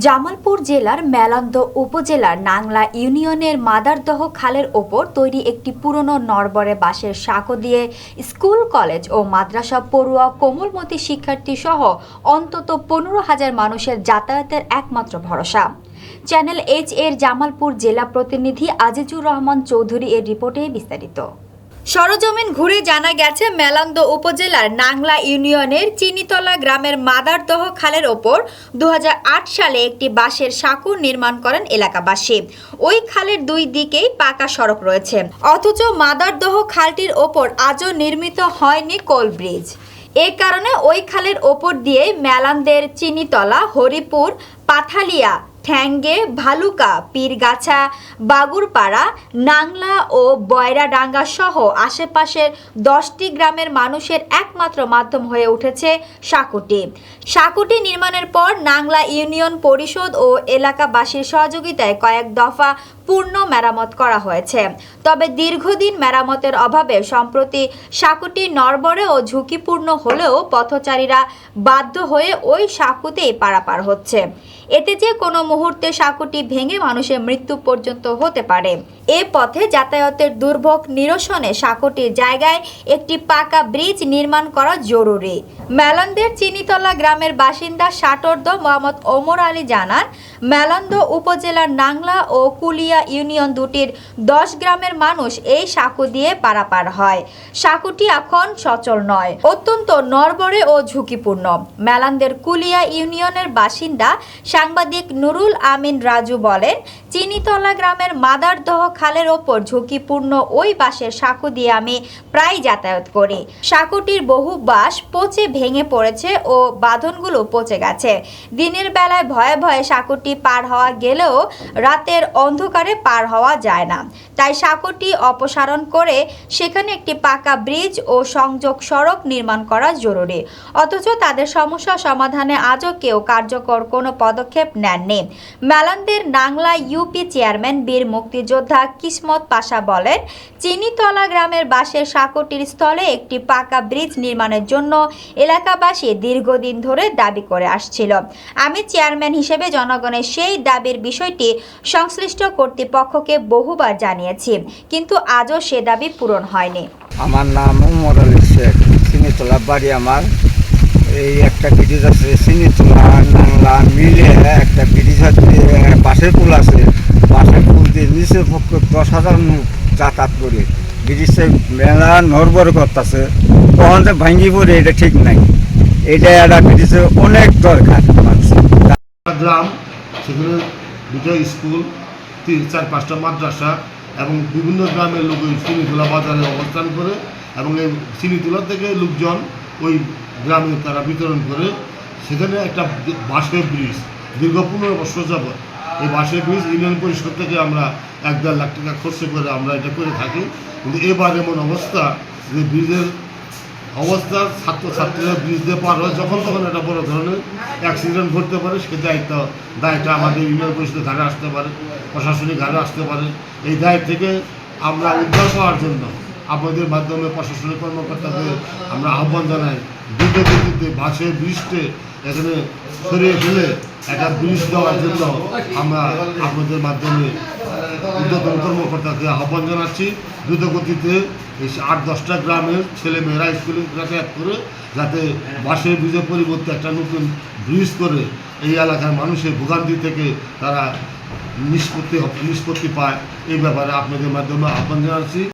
জামালপুর জেলার মেলান্দ উপজেলার নাংলা ইউনিয়নের মাদারদহ খালের ওপর তৈরি একটি পুরনো নরবরে বাঁশের সাঁকো দিয়ে স্কুল, কলেজ ও মাদ্রাসা পড়ুয়া কোমলমতি শিক্ষার্থী সহ অন্তত পনেরো হাজার মানুষের যাতায়াতের একমাত্র ভরসা। চ্যানেল এইচ এর জামালপুর জেলা প্রতিনিধি আজিজুর রহমান চৌধুরী এর রিপোর্টে বিস্তারিত। সরজমিন ঘুরে জানা গেছে, মেলান্দ উপজেলার নাংলা ইউনিয়নের চিনিতলা গ্রামের মাদারদহ খালের ওপর দু হাজার আট সালে একটি বাঁশের সাঁকো নির্মাণ করেন এলাকাবাসী। ওই খালের দুই দিকেই পাকা সড়ক রয়েছে। অথচ মাদারদহ খালটির ওপর আজও নির্মিত হয়নি কোল ব্রিজ। এ কারণে ওই খালের ওপর দিয়ে মেলান্দের চিনিতলা, হরিপুর, পাথালিয়া ঠ্যাঙ্গে ভালুকা, পীরগাছা, বাগুরপাড়া, নাংলা ও বয়রাডাঙ্গা সহ আশেপাশের দশটি গ্রামের মানুষের একমাত্র মাধ্যম হয়ে উঠেছে সাকুটি। সাকুটি নির্মাণের পর নাংলা ইউনিয়ন পরিষদ ও এলাকাবাসীর সহযোগিতায় কয়েক দফা পূর্ণ মেরামত করা হয়েছে। তবে দীর্ঘদিন মেরামতের অভাবে সম্প্রতি সাকুটি নরবরে ও ঝুঁকিপূর্ণ হলেও পথচারীরা বাধ্য হয়ে ওই সাঁকুতেই পারাপার হচ্ছে। এতে যে কোনো মুহূর্তে সাঁকুটি ভেঙে মানুষের মৃত্যু পর্যন্ত হতে পারে। এ পথে যাতায়াতের দুর্ভোগ নিরসনে সাঁকুটির জায়গায় একটি পাকা ব্রিজ নির্মাণ করা জরুরি। মেলন্দের চিনিতলা গ্রামের বাসিন্দা সাটর্দ মোহাম্মদ ওমর আলী জানান, মেলন্দ উপজেলার নাংলা ও কুলিয়া ইউনিয়ন দুটির দশ গ্রামের মানুষ এই সাঁকু দিয়ে পারাপার হয়। সাঁকুটি এখন সচল নয়, অত্যন্ত নরবরে ও ঝুঁকিপূর্ণ। মেলান্দের কুলিয়া ইউনিয়নের বাসিন্দা সাংবাদিক নুরুল আমিন রাজু বলেন, চিনিতলা গ্রামের মাদারদহ খালের ওপর ঝুঁকিপূর্ণ ওই বাঁশের সাঁকু দিয়ে আমি প্রায় যাতায়াত করি। সাঁকুটির বহু বাঁশ পচে ভেঙে পড়েছে ও বাঁধনগুলো পচে গেছে। দিনের বেলায় ভয়ে ভয়ে সাঁকুটি পার হওয়া গেলেও রাতের অন্ধকারে পার হওয়া যায় না। তাই সাঁকুটি অপসারণ করে সেখানে একটি পাকা ব্রিজ ও সংযোগ সড়ক নির্মাণ করা জরুরি। অথচ তাদের সমস্যা সমাধানে আজও কেউ কার্যকর কোনো পদক্ষেপ নেননি। মেলান্দের নাংলা ইউপি চেয়ারম্যান বীর মুক্তিযোদ্ধা কিসমত পাশা বলেন, চিনিতলা গ্রামের বাসের সাঁকুটির স্থলে একটি পাকা ব্রিজ নির্মাণের জন্য এলাকাবাসী দীর্ঘদিন ধরে দাবি করে আসছিল। আমি চেয়ারম্যান হিসেবে জনগণের সেই দাবির বিষয়টি সংশ্লিষ্ট কর্তৃপক্ষকে বহুবার জানিয়েছি, কিন্তু আজও সে দাবি পূরণ হয়নি। আমার নাম উমর আলী শেখ, চিনিতলা বাড়ি আমার। এই একটা ব্রিজ আছে চিনিতলা নাংলা মিলে একটা ব্রিজ আছে বাসের পুল আছে। বাসের পুল দিয়ে নিচের পক্ষে দশ হাজার যাতায়াত করে। ব্রিজে মেলা নরবর করতেছে। তখন যে ভাঙ্গি পড়ে, এটা ঠিক নাই। এটা একটা ব্রিজে অনেক দরকার গ্রাম, সেখানে দুটো স্কুল, তিন, চার, পাঁচটা মাদ্রাসা এবং বিভিন্ন গ্রামের লোক চিনিতলা বাজারে অবস্থান করে এবং এই চিনিতলা থেকে লোকজন ওই গ্রামে তারা বিতরণ করে, সেখানে একটা বাঁশের ব্রিজ, দীর্ঘ পনেরো বছর যাবৎ। এই বাঁশের ব্রিজ ইউনিয়ন পরিষদ থেকে আমরা এক দেড় লাখ টাকা খরচ করে আমরা এটা করে থাকি। কিন্তু এবার এমন অবস্থা যে ব্রিজের অবস্থা, ছাত্রছাত্রীরা ব্রিজ দিয়ে পার হয়, যখন তখন একটা বড় ধরনের অ্যাক্সিডেন্ট ঘটতে পারে, সে দায়িত্ব দায়টা আমাদের ইউনিয়ন পরিষদের ধারে আসতে পারে, প্রশাসনিক ধারে আসতে পারে। এই দায় থেকে আমরা উদ্ধার পাওয়ার জন্য আপনাদের মাধ্যমে প্রশাসনিক কর্মকর্তাদের আমরা আহ্বান জানাই, দ্রুত গতিতে বাসে বৃষ্টি এখানে সরিয়ে ফেলে একটা ব্রিজ দেওয়ার জন্য আমরা আপনাদের মাধ্যমে উদ্যোতন কর্মকর্তাকে আহ্বান জানাচ্ছি। দ্রুত গতিতে এই আট, দশটা গ্রামের ছেলে মেয়েরা স্কুলে যাতায়াত করে যাতে বাসের ব্রিজের পরিবর্তে একটা নতুন ব্রিজ করে এই এলাকার মানুষের ভোগান্তি থেকে তারা নিষ্পত্তি নিষ্পত্তি পায়। এই ব্যাপারে আপনাদের মাধ্যমে আহ্বান জানাচ্ছি।